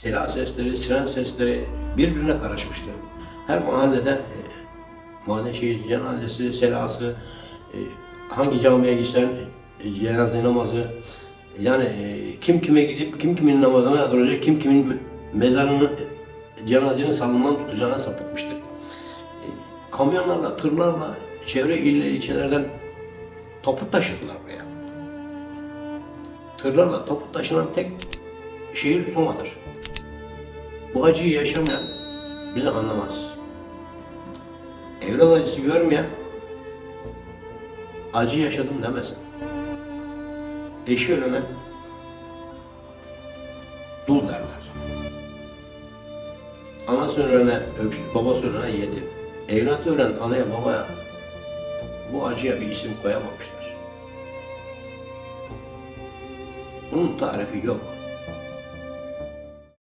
silah sesleri, siren sesleri birbirine karışmıştı. Her mahallede e, mahalle şehir cenazesi, selası, e, hangi camiye gitsen e, cenaze namazı, yani e, kim kime gidip kim kimin namazına duracak, kim kimin mezarını, cenazesini salından tutacağına sapıtmıştı. E, kamyonlarla, tırlarla çevre ille ilçelerden topuk taşıdılar buraya. Tırlarla topuk taşınan tek şehir Soma'dır. Bu acıyı yaşamayan bizi anlamaz. Evlat acısı görmeyen acı yaşadım demesin. Eşi ölene dul derler. Anası ölene öksüz, babası ölene yetim. Evlat ölen anaya babaya bu acıya bir isim koyamamışlar. Bunun tarifi yok.